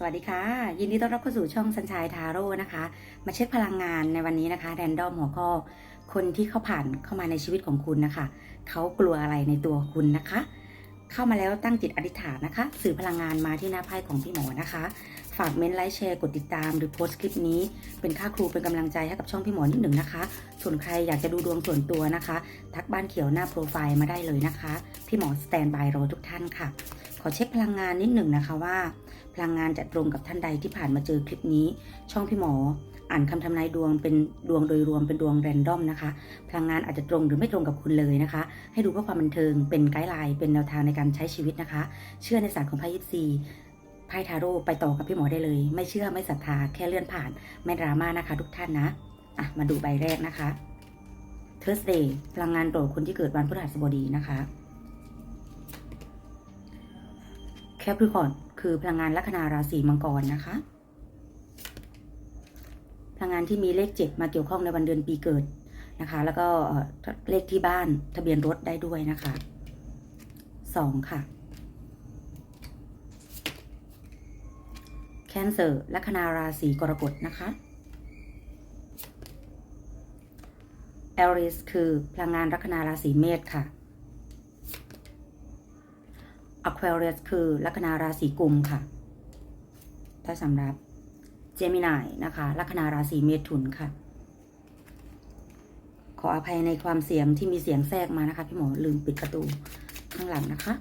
สวัสดีค่ะ ยินดีต้อนรับเข้าสู่ช่องสัญชัยทาโร่นะคะ มาเช็คพลังงานในวันนี้นะคะแรนดอมหัวข้อคนที่เข้าผ่านเข้ามาในชีวิตของคุณนะคะ เขากลัวอะไรในตัวคุณนะคะ เข้ามาแล้วตั้งจิตอธิษฐานนะคะ สื่อพลังงานมาที่หน้าไพ่ของพี่หมอนะคะ ฝากเมนไลค์แชร์กดติดตามหรือโพสต์คลิปนี้ เป็นค่าครูเป็นกำลังใจให้กับช่องพี่หมอนิดหนึ่งนะคะ ส่วนใครอยากจะดูดวงส่วนตัวนะคะ ทักบ้านเขียวหน้าโปรไฟล์มาได้เลยนะคะ พี่หมอสแตนบายรอทุกท่านค่ะ ขอเช็คพลังงานนิดหนึ่งนะคะว่า พลังงานจะตรงกับท่านใดที่ผ่านมาเจอคลิปนี้ ช่องพี่หมอ อ่านคำทำนายดวงเป็นดวงโดยรวมเป็นดวงแรนดอมนะคะ พลังงานอาจจะตรงหรือไม่ตรงกับคุณเลยนะคะ ให้ดูเพื่อความบันเทิงเป็นไกด์ไลน์เป็นแนวทางในการใช้ชีวิตนะคะ เชื่อในศาสตร์ของไพ่ยิปซีไพ่ทาโร่ไปต่อกับพี่หมอได้เลย ไม่เชื่อไม่ศรัทธาแค่เลื่อนผ่าน ไม่ดราม่านะคะ ทุกท่านนะอะมาดูใบแรกนะคะ Thursday พลังงานโปรดคนที่เกิดวันพฤหัสบดีนะคะ แคปริคอนคือพลังงานลัคนาราศีมังกรนะคะ พลังงานที่มีเลขเจ็ดมาเกี่ยวข้องในวันเดือนปีเกิดนะคะ แล้วก็เอ่อเลขที่บ้านทะเบียนรถได้ด้วยนะคะสองค่ะแคนเซอร์ลัคนาราศีกรกฎนะคะเอริสคือพลังงานลัคนาราศีเมษค่ะ Aquarius คือลัคนาราศีกุมค่ะ ถ้าสำหรับ Gemini นะคะ ลัคนาราศีเมถุนค่ะ ขออภัยในความเสียงที่มีเสียงแทรกมานะคะ พี่หมอลืมปิดประตูข้างหลังนะคะ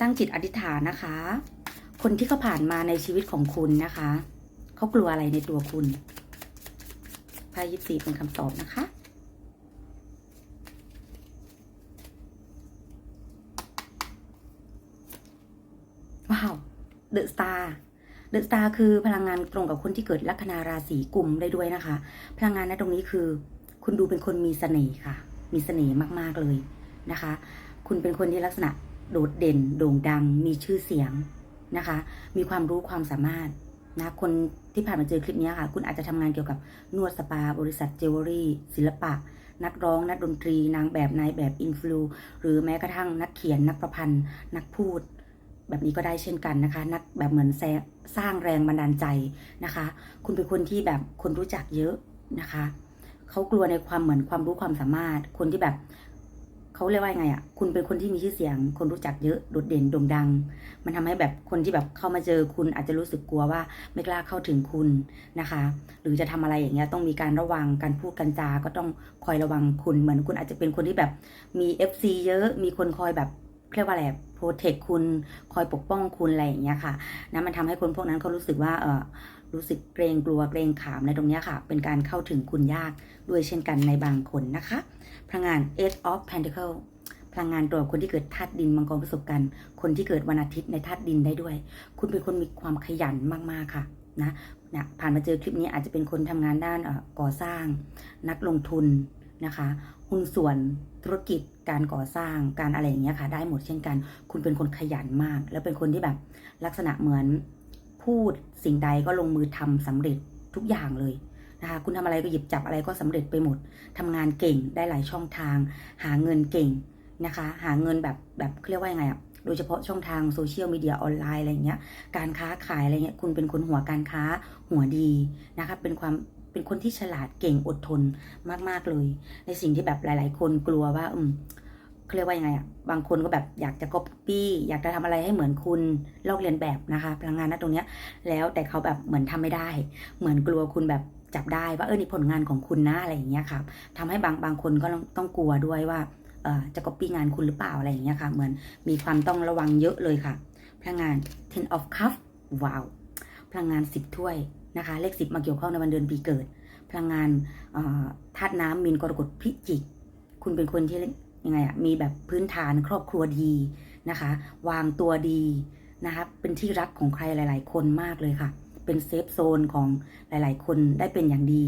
ตั้งจิตอธิษฐานนะคะ คนที่เขาผ่านมาในชีวิตของคุณนะคะ เขากลัวอะไรในตัวคุณไพ่ยิปซีเป็นคำตอบนะคะ ว้าว เดอะสตาร์เดอะสตาร์คือพลังงานตรงกับคนที่เกิดลัคนาราศีกุมได้ด้วยนะคะ พลังงานณตรงนี้คือ คุณดูเป็นคนมีเสน่ห์ค่ะ มีเสน่ห์มากๆเลยนะคะ คุณเป็นคนที่ลักษณะโดดเด่น โด่งดัง มีชื่อเสียงนะคะ มีความรู้ความสามารถนะคนที่ผ่านมาเจอคลิปนี้ค่ะ คุณอาจจะทำงานเกี่ยวกับนวดสปา บริษัทเจวเวลรี่ศิลปะ นักร้อง นักดนตรี นางแบบนายแบบอินฟลูหรือแม้กระทั่งนักเขียนนักประพันธ์ นักพูด แบบนี้ก็ได้เช่นกันนะคะ นักแบบเหมือนแสร้างแรงบันดาลใจนะคะ คุณเป็นคนที่แบบคนรู้จักเยอะนะคะเขากลัวในความเหมือนความรู้ความสามารถ คนที่แบบเขาเรียกว่าไงอะ คุณเป็นคนที่มีชื่อเสียง คนรู้จักเยอะโดดเด่นโด่งดัง มันทำให้แบบคนที่แบบเข้ามาเจอคุณอาจจะรู้สึกกลัวว่าไม่กล้าเข้าถึงคุณนะคะ หรือจะทำอะไรอย่างเงี้ยต้องมีการระวังการพูดกันจาก็ต้องคอยระวังคุณเหมือนคุณอาจจะเป็นคนที่แบบมี FC เยอะมีคนคอยแบบ เรียกว่าอะไรโปรเทคคุณคอยปกป้องคุณอะไรอย่างเงี้ยค่ะนะมันทำให้คนพวกนั้นเขารู้สึกว่าเออรู้สึกเกรงกลัวเกรงขามในตรงเนี้ยค่ะ เป็นการเข้าถึงคุณยากด้วยเช่นกันในบางคนนะคะพลังงาน Eight of Pentacle พลังงานตัวคนที่เกิดธาตุดินมังกรประสบการณ์คนที่เกิดวันอาทิตย์ในธาตุดินได้ด้วย คุณเป็นคนมีความขยันมากๆค่ะนะนะผ่านมาเจอคลิปนี้อาจจะเป็นคนทำงานด้านอ่อก่อสร้าง นักลงทุนนะคะหุ้นส่วนธุรกิจ การก่อสร้างการอะไรอย่างเงี้ยค่ะ ได้หมดเช่นกัน คุณเป็นคนขยันมาก แล้วเป็นคนที่แบบลักษณะเหมือนพูดสิ่งใดก็ลงมือทำสำเร็จทุกอย่างเลยนะคะคุณทำอะไรก็หยิบจับอะไรก็สำเร็จไปหมดทำงานเก่งได้หลายช่องทาง หาเงินเก่งนะคะ หาเงินแบบแบบเรียกว่ายังไงอะโดยเฉพาะช่องทางโซเชียลมีเดียออนไลน์อะไรอย่างเงี้ย การค้าขายอะไรเงี้ย คุณเป็นคนหัวการค้าหัวดีนะคะ เป็นความ เป็นคนที่ฉลาดเก่งอดทนมาก ๆเลย ในสิ่งที่แบบหลาย ๆ คนกลัวว่า อืมเขาเรียกว่ายังไงอะบางคนก็แบบอยากจะก๊อปปี้อยากจะทำอะไรให้เหมือนคุณลอกเลียนแบบนะคะ พลังงานณตรงเนี้ย แล้วแต่เขาแบบเหมือนทำไม่ได้ เหมือนกลัวคุณแบบจับได้ว่าเออนี่ผลงานของคุณนะอะไรอย่างเงี้ยครับทำให้บางบางคนก็ต้องต้องกลัวด้วยว่าเออจะก๊อปปี้งานคุณหรือเปล่าอะไรอย่างเงี้ยค่ะ เหมือนมีความต้องระวังเยอะเลยค่ะ พลังงาน ten of cup ว้าว พลังงาน 10 ถ้วย นะคะ เลข10มาเกี่ยวข้องในวันเดือนปีเกิด พลังงานธาตุน้ำมีนกรกฎพิจิก คุณเป็นคนที่ยังไงอะมีแบบพื้นฐานครอบครัวดีนะคะ วางตัวดีนะคะเป็นที่รักของใครหลาย ๆ คนมากเลยค่ะ เป็นเซฟโซนของหลาย ๆ คนได้เป็นอย่างดี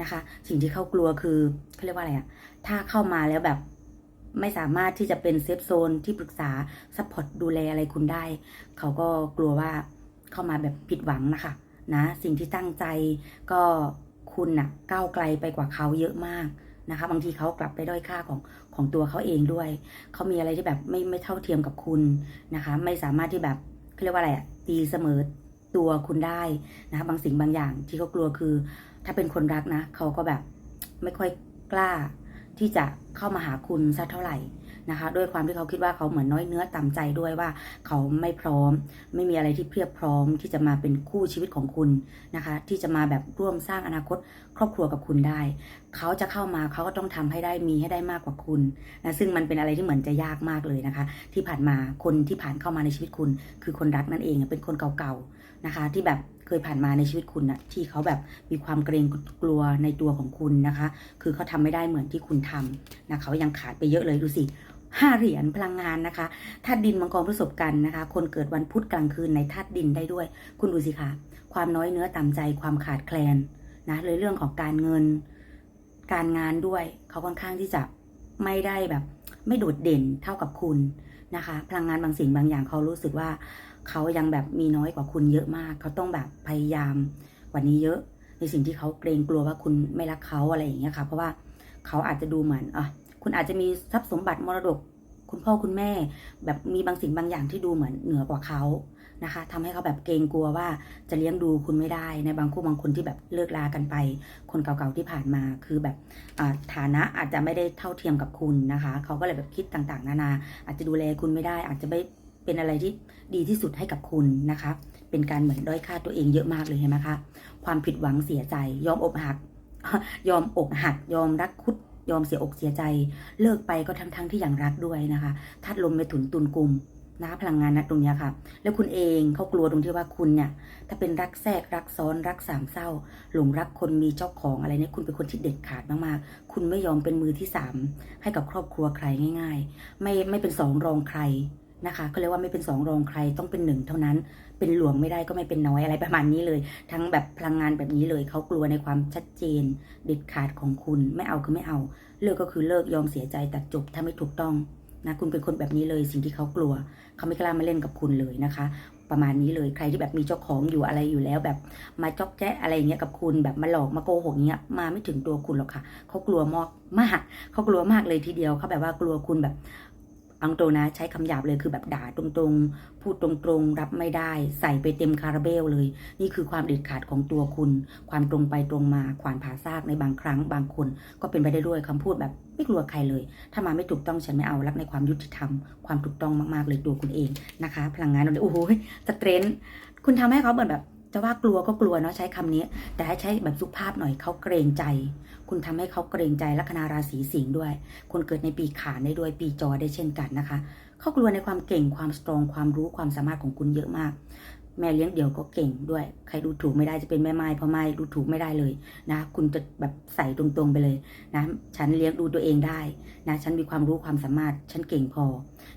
นะคะ สิ่งที่เขากลัวคือเขาเรียกว่าอะไรอะถ้าเข้ามาแล้วแบบไม่สามารถที่จะเป็นเซฟโซนที่ปรึกษาซัพพอร์ตดูแลอะไรคุณได้ เขาก็กลัวว่าเข้ามาแบบผิดหวังนะคะ นะสิ่งที่ตั้งใจก็คุณน่ะก้าวไกลไปกว่าเขาเยอะมากนะคะบางทีเขากลับไปด้อยค่าของของตัวเขาเองด้วย เขามีอะไรที่แบบไม่ไม่เท่าเทียมกับคุณนะคะ ไม่สามารถที่แบบเขาเรียกว่าอะไรอะตีเสมอตัวคุณได้นะคะบางสิ่งบางอย่างที่เขากลัวคือ ถ้าเป็นคนรักนะเขาก็แบบไม่ค่อยกล้าที่จะเข้ามาหาคุณสักเท่าไหร่ นะคะ ด้วยความที่เขาคิดว่าเขาเหมือนน้อยเนื้อต่ำใจด้วยว่า เขาไม่พร้อม ไม่มีอะไรที่เพียบพร้อม ที่จะมาเป็นคู่ชีวิตของคุณนะคะ ที่จะมาแบบร่วมสร้างอนาคตครอบครัวกับคุณได้ เขาจะเข้ามาเขาก็ต้องทำให้ได้มีให้ได้มากกว่าคุณนะซึ่งมันเป็นอะไรที่เหมือนจะยากมากเลยนะคะ ที่ผ่านมาคนที่ผ่านเข้ามาในชีวิตคุณ คือคนรักนั่นเองเป็นคนเก่าๆนะคะ ที่แบบเคยผ่านมาในชีวิตคุณนะที่เขาแบบมีความเกรงกลัวในตัวของคุณนะคะ คือเขาทำไม่ได้เหมือนที่คุณทำนะเขายังขาดไปเยอะเลยดูสิ ห้าเหรียญพลังงานนะคะธาตุดินมังกรพฤษภกันนะคะ คนเกิดวันพุธกลางคืนในธาตุดินได้ด้วย คุณดูสิคะความน้อยเนื้อต่ำใจความขาดแคลนนะเลยเรื่องของการเงิน การงานด้วย เขาค่อนข้างที่จะไม่ได้แบบ ไม่โดดเด่นเท่ากับคุณนะคะ พลังงานบางสิ่งบางอย่างเขารู้สึกว่า เขายังแบบมีน้อยกว่าคุณเยอะมาก เขาต้องแบบพยายามกว่านี้เยอะ ในสิ่งที่เขาเกรงกลัวว่าคุณไม่รักเขาอะไรอย่างเงี้ยค่ะ เพราะว่าเขาอาจจะดูเหมือนอะ คุณอาจจะมีทรัพย์สมบัติมรดก คุณพ่อคุณแม่ แบบมีบางสิ่งบางอย่างที่ดูเหมือนเหนือกว่าเขานะคะทำให้เขาแบบเกรงกลัวว่าจะเลี้ยงดูคุณไม่ได้ในบางคู่บางคนที่แบบเลิกลากันไป คนเก่าๆที่ผ่านมาคือแบบฐานะอาจจะไม่ได้เท่าเทียมกับคุณนะคะ เขาก็เลยแบบคิดต่างๆ นานา อาจจะดูแลคุณไม่ได้ อาจจะไม่เป็นอะไรที่ดีที่สุดให้กับคุณนะคะ เป็นการเหมือนด้อยค่าตัวเองเยอะมากเลยเห็นไหมคะ ความผิดหวังเสียใจ ยอมอกหัก ยอมอกหัก ยอมรักคุด ยอมเสียอกเสียใจ เลิกไปก็ทั้งๆทที่อย่างรักด้วยนะคะทัดลมไปถุนตุนกลุ่มนะคะพลังงานนะตรงนี้ค่ะ แล้วคุณเองเขากลัวตรงที่ว่าคุณเนี่ย ถ้าเป็นรักแทรกรักซ้อนรักสามเศร้า หลงรักคนมีเจ้าของอะไรเนี่ยคุณเป็นคนที่เด็ดขาดมากๆ คุณไม่ยอมเป็นมือที่สามให้กับครอบครัวใครง่าย ๆ ไม่ไม่เป็นสองรองใคร นะคะก็เรียกว่าไม่เป็นสองรองใครต้องเป็นหนึ่งเท่านั้น เป็นหลวงไม่ได้ก็ไม่เป็นน้อยอะไรประมาณนี้เลย ทั้งแบบพลังงานแบบนี้เลยเขากลัวในความชัดเจน เด็ดขาดของคุณไม่เอาคือไม่เอา เลิกก็คือเลิกยอมเสียใจตัดจบถ้าไม่ถูกต้องนะคุณเป็นคนแบบนี้เลยสิ่งที่เขากลัวเขาไม่กล้ามาเล่นกับคุณเลยนะคะ ประมาณนี้เลยใครที่แบบมีเจ้าของอยู่อะไรอยู่แล้ว แบบมาจอกแจ๊อะไรอย่างเงี้ยกับคุณแบบมาหลอกมาโกหกเงี้ยมาไม่ถึงตัวคุณหรอกค่ะเขากลัวมากมากเขากลัวมากเลยทีเดียวเขาแบบว่ากลัวคุณแบบ อังโตนะใช้คำหยาบเลยคือแบบด่าตรงๆ พูดตรงๆ รับไม่ได้ ใส่ไปเต็มคาราเบลเลย นี่คือความเด็ดขาดของตัวคุณ ความตรงไปตรงมาขวานผ่าซากในบางครั้งบางคน ก็เป็นไปได้ด้วยคำพูดแบบไม่กลัวใครเลย ถ้ามาไม่ถูกต้องฉันไม่เอารักในความยุติธรรม ความถูกต้องมากๆเลยตัวคุณเองนะคะ พลังงานเราเลยโอ้โหสเตรนท์คุณทำให้เขาเหมือนแบบ จะว่ากลัวก็กลัวเนาะใช้คำนี้ แต่ให้ใช้แบบสุภาพหน่อยเขาเกรงใจ คุณทำให้เขาเกรงใจลัคนาราศีสิงห์ด้วย คนเกิดในปีขานได้ด้วยปีจอได้เช่นกันนะคะเขากลัวในความเก่งความสตรองความรู้ความสามารถของคุณเยอะมาก แม่เลี้ยงเดี่ยวก็เก่งด้วย ใครดูถูกไม่ได้จะเป็นแม่ไม้พ่อไม้ดูถูกไม่ได้เลยนะ คุณจะแบบใส่ตรงๆไปเลยนะ ฉันเลี้ยงดูตัวเองได้นะ ฉันมีความรู้ความสามารถ ฉันเก่งพอ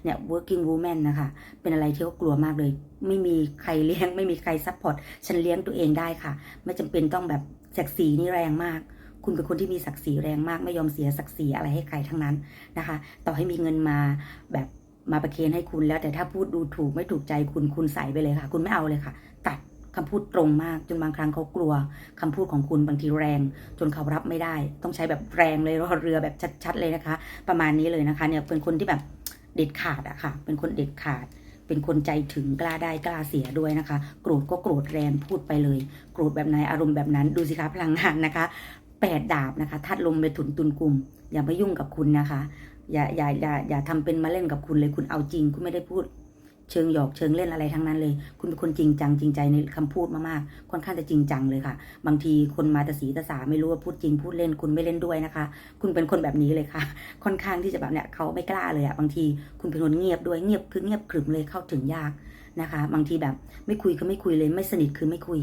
เนี่ย working woman นะคะ เป็นอะไรที่เขากลัวมากเลย ไม่มีใครเลี้ยง ไม่มีใครซัพพอร์ต ฉันเลี้ยงตัวเองได้ค่ะ ไม่จำเป็นต้องแบบศักดิ์ศรีนี่แรงมาก คุณเป็นคนที่มีศักดิ์ศรีแรงมาก ไม่ยอมเสียศักดิ์ศรีอะไรให้ใครทั้งนั้นนะคะ ต่อให้มีเงินมาแบบ มาประเคนให้คุณแล้ว แต่ถ้าพูดดูถูกไม่ถูกใจคุณคุณใส่ไปเลยค่ะ คุณไม่เอาเลยค่ะ ตัดคำพูดตรงมากจนบางครั้งเขากลัวคำพูดของคุณบางทีแรง จนเขารับไม่ได้ ต้องใช้แบบแรงเลยรอเรือแบบชัด ๆ เลยนะคะ ประมาณนี้เลยนะคะเนี่ยเป็นคนที่แบบเด็ดขาดอะค่ะ เป็นคนเด็ดขาด เป็นคนใจถึงกล้าได้กล้าเสียด้วยนะคะ โกรธก็โกรธแรงพูดไปเลย โกรธแบบไหนอารมณ์แบบนั้นดูสิคะพลังงานนะคะ แปดดาบนะคะทัดลมไปถุนตุนกลุ่ม อย่ามายุ่งกับคุณนะคะ อย่าอย่าอย่าอย่าทำเป็นมาเล่นกับคุณเลยคุณเอาจริง คุณไม่ได้พูด เชิงหยอกเชิงเล่นอะไรทั้งนั้นเลย คุณเป็นคนจริงจังจริงใจในคำพูดมากๆค่อนข้างจะจริงจังเลยค่ะ บางทีคนมาแต่สีตาสาไม่รู้ว่าพูดจริงพูดเล่นคุณไม่เล่นด้วยนะคะ คุณเป็นคนแบบนี้เลยค่ะ ค่อนข้างที่จะแบบเนี่ยเขาไม่กล้าเลยอะบางทีคุณเป็นคนเงียบด้วยเงียบคือเงียบขรึมเลยเข้าถึงยากนะคะ บางทีแบบไม่คุยก็ไม่คุยเลยไม่สนิทคือไม่คุย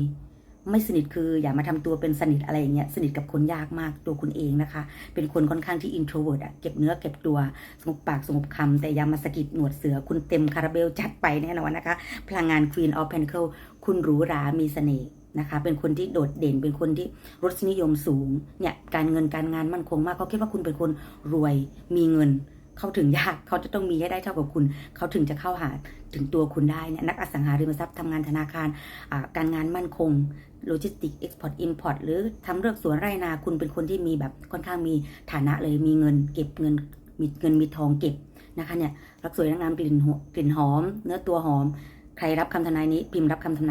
ไม่สนิทคืออย่ามาทำตัวเป็นสนิทอะไรอย่างเงี้ยสนิทกับคนยากมากตัวคุณเองนะคะ เป็นคนค่อนข้างที่ introvert อะเก็บเนื้อเก็บตัวสงบปากสงบคำแต่อย่ามาสะกิดหนวดเสือคุณเต็มคาราเบลจัดไปแน่นอนนะคะ พลังงาน Queen of Pentacle คุณหรูหรามีเสน่ห์นะคะเป็นคนที่โดดเด่นเป็นคนที่รสนิยมสูงเนี่ยการเงินการงานมั่นคงมากเขาคิดว่าคุณเป็นคนรวยมีเงิน เขาถึงยากเขาจะต้องมีให้ได้เท่ากับคุณ เขาถึงจะเข้าหาถึงตัวคุณได้เนี่ยนักอสังหาริมทรัพย์ทำงานธนาคารการงานมั่นคงโลจิสติกเอ็กซ์พอร์ตอินพอร์ตหรือทำเรื่องสวนไร่นาคุณเป็นคนที่มีแบบค่อนข้างมีฐานะเลยมีเงินเก็บเงินมีเงินมีทองเก็บนะคะเนี่ยรักสวยรักงามกลิ่นหกลิ่นหอม เนื้อตัวหอม ใครรับคำทำนายนี้พิมพ์รับคำทำนาย